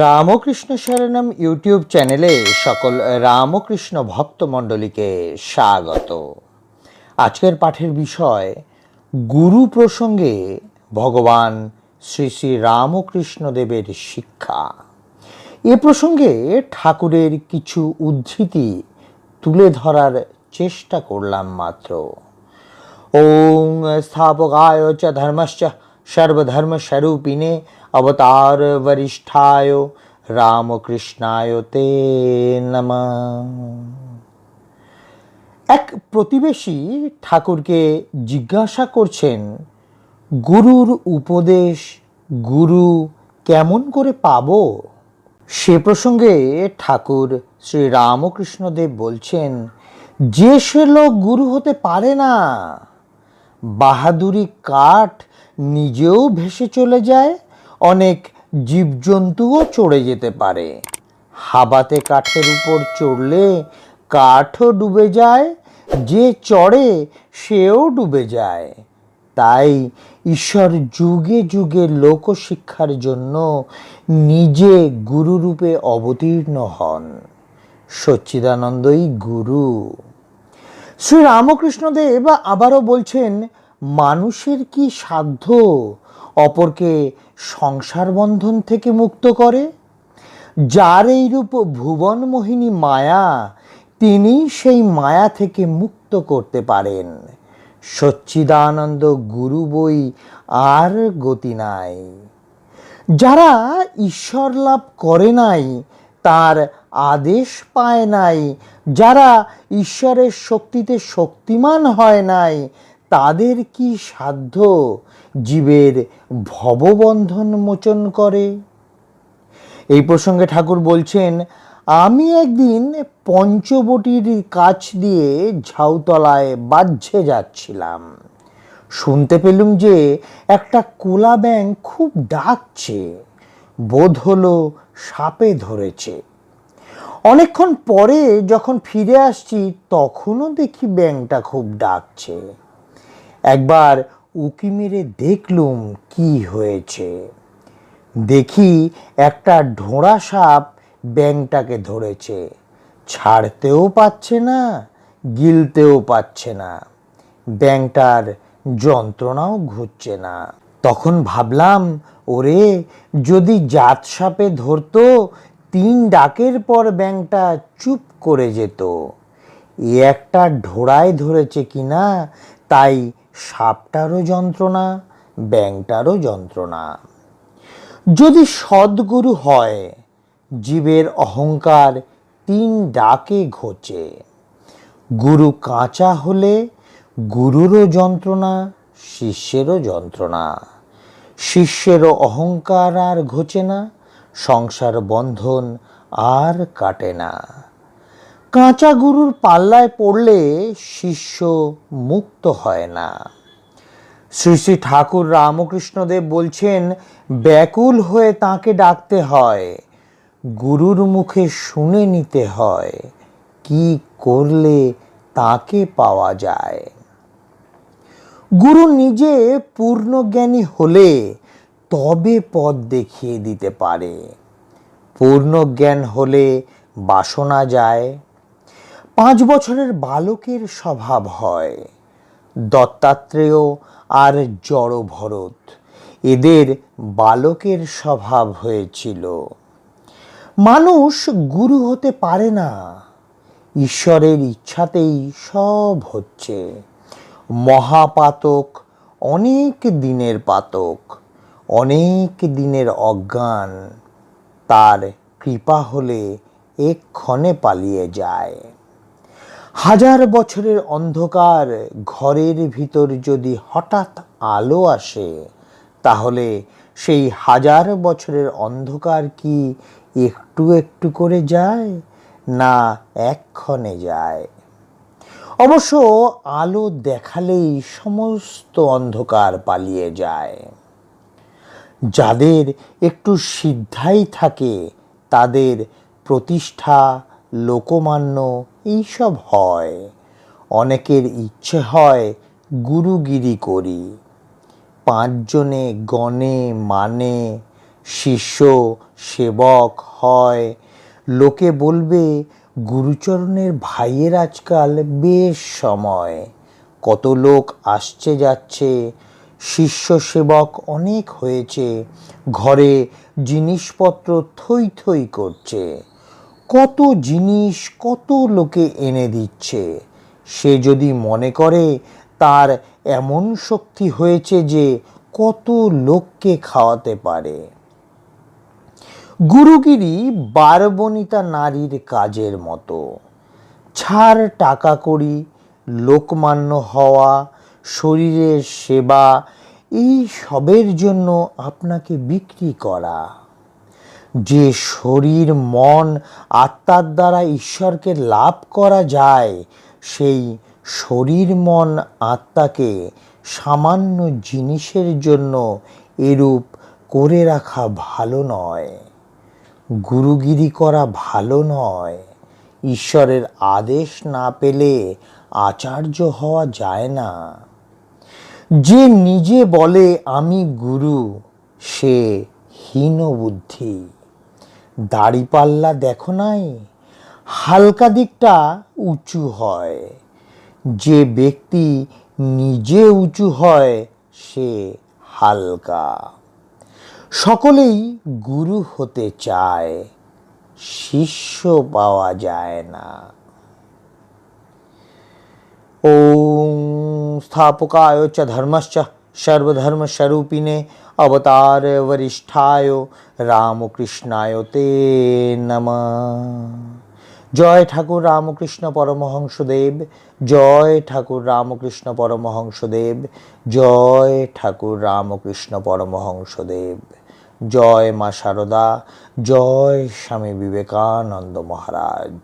Ramakrishna শরণম YouTube চ্যানেলে সকল রামকৃষ্ণ ভক্তমণ্ডলীকে স্বাগত। আজকের পাঠের বিষয়, গুরু প্রসঙ্গে ভগবান শ্রী শ্রী রামকৃষ্ণ দেবের শিক্ষা। এ প্রসঙ্গে ঠাকুরের কিছু উদ্ধৃতি তুলে ধরার চেষ্টা করলাম মাত্র। ওং স্থাপকায় চ ধর্মশ্চ সর্বধর্মস্বরূপিণে অবতার বরিষ্ঠায় রামকৃষ্ণায় তে নমঃ। এক প্রতিবেশী ঠাকুরকে জিজ্ঞাসা করছেন, গুরুর উপদেশ গুরু কেমন করে পাবো? সে প্রসঙ্গে ঠাকুর শ্রী রামকৃষ্ণদেব বলছেন, যে সে লোক গুরু হতে পারে না, বাহাদুরি কাঠ নিজেও ভেসে চলে যায়, অনেক জীবজন্তুও চড়ে যেতে পারে। হাবাতে কাঠের উপর চড়লে কাঠও ডুবে যায়, যে চড়ে সেও ডুবে যায়। তাই ঈশ্বর যুগে যুগে লোকশিক্ষার জন্য নিজে গুরুরূপে অবতীর্ণ হন। সচ্চিদানন্দই গুরু। শ্রী রামকৃষ্ণদেব আবারও বলছেন মানুষের কি সাধ্য অপরকে সংসার বন্ধন থেকে মুক্ত করে? যার এইরূপ ভুবন মোহিনী মায়া, তিনি সেই মায়া থেকে মুক্ত করতে পারেন। সচ্চিদানন্দ গুরু বই আর গতি নাই। যারা ঈশ্বর লাভ করে নাই, তার আদেশ পায় নাই। যারা ঈশ্বরের শক্তিতে শক্তিমান হয় নাই তাদের কি সাধ্য? জীবের ভববন্ধন মোচন করে। এই প্রসঙ্গে ঠাকুর বলছেন, আমি একদিন পঞ্চবটির কাছ দিয়ে ঝাউতলায় বাহ্যে যাচ্ছিলাম। শুনতে পেলুম যে একটা কোলা ব্যাং খুব ডাকছে। বোধ হলো সাপে ধরেছে। অনেকক্ষণ পরে যখন ফিরে আসছি, তখনও দেখি ব্যাংটা খুব ডাকছে। একবার উকি মেরে দেখলুম কি হয়েছে। দেখি একটা ঢোড়া সাপ ব্যাংটাকে ধরেছে। ছাড়তেও পাচ্ছে না, গিলতেও পাচ্ছে না। ব্যাংটার যন্ত্রণাও ঘুরছে না। তখন ভাবলাম, ওরে, যদি জাত সাপে ধরতো, তিন ডাকের পর ব্যাংটা চুপ করে যেত। এ একটা ঢোড়ায় ধরেছে কিনা তাই সাপটারও যন্ত্রণা, ব্যাংটারও যন্ত্রণা। যদি সদ্গুরু হয়, জীবের অহংকার তিন ডাকে ঘোচে। গুরু কাঁচা হলে গুরুরও যন্ত্রণা, শিষ্যেরও যন্ত্রণা। শিষ্যেরও অহংকার আর ঘোচে না, সংসার বন্ধন আর কাটে না। কাঁচা গুরুর পাল্লায় পড়লে শিষ্য মুক্ত হয় না। শ্রী শ্রী ঠাকুর রামকৃষ্ণদেব বলছেন, ব্যাকুল হয়ে তাকে ডাকতে হয়, গুরুর মুখে শুনে নিতে হয়, কি করলে তাকে পাওয়া যায়? গুরু নিজে পূর্ণ জ্ঞানী হলে তবে পথ দেখিয়ে দিতে পারে। পূর্ণ জ্ঞান হলে বাসনা যায় পাঁচ বছরের বালকের স্বভাব হয়। দত্তাত্রেয় আর জড় ভরত এদের বালকের স্বভাব হয়েছিল। মানুষ গুরু হতে পারে না। ঈশ্বরের ইচ্ছাতেই সব হচ্ছে। মহাপাতক, অনেক দিনের পাতক, অনেক দিনের অজ্ঞান। তার কৃপা হলে এক্ষণে পালিয়ে যায়। হাজার বছরের অন্ধকার ঘরের ভিতর যদি হঠাৎ আলো আসে, তাহলে সেই হাজার বছরের অন্ধকার কি একটু একটু করে যায় না এক্ষণে যায়? অবশ্য আলো দেখালেই সমস্ত অন্ধকার পালিয়ে যায়। যাদের একটু সিদ্ধাই থাকে, তাদের প্রতিষ্ঠা লোকমান্য এইসব হয়। অনেকের ইচ্ছে হয় গুরুগিরি করি। পাঁচজনে গণে মানে শিষ্য, সেবক হয়। লোকে বলবে, গুরুচরণের ভাইয়ের আজকাল বেশ সময়। কত লোক আসছে যাচ্ছে। শিষ্য সেবক অনেক হয়েছে। ঘরে জিনিসপত্র থই থই করছে। কত জিনিস কত লোকে এনে দিচ্ছে। সে যদি মনে করে তার এমন শক্তি হয়েছে যে কত লোককে খাওয়াতে পারে। গুরুগিরি বারবনিতা নারীর কাজের মতো। ছাড় টাকা করি, লোকমান্য হওয়া, শরীরের সেবা, এই সবের জন্য আপনাকে বিক্রি করা। যে শরীর, মন, আত্মার দ্বারা ঈশ্বরকে লাভ করা যায়, সেই শরীর, মন, আত্মাকে সামান্য জিনিসের জন্য এরূপ করে রাখা ভালো নয়, গুরুগিরি করা ভালো নয়। ঈশ্বরের আদেশ না পেলে আচার্য হওয়া যায় না। যে নিজে বলে, আমি গুরু সে হীন বুদ্ধি দাড়িপাল্লা দেখো নাই? হালকা দিকটা উঁচু হয়। যে ব্যক্তি নিজে উঁচু হয়, সে হালকা। সকলেই গুরু হতে চায়, শিষ্য পাওয়া যায় না। ওম স্থাপকায় চ ধর্মশ্চ সর্বধর্মস্বরূপিণে অবতার বরিষ্ঠায় রামকৃষ্ণায় তে নম জয় ঠাকুর রামকৃষ্ণ পরমহংসদেব জয় ঠাকুর রামকৃষ্ণ পরমহংসদেব জয় ঠাকুর রামকৃষ্ণ পরমহংসদেব জয় মা শারদা জয় স্বামী বিবেকানন্দ মহারাজ।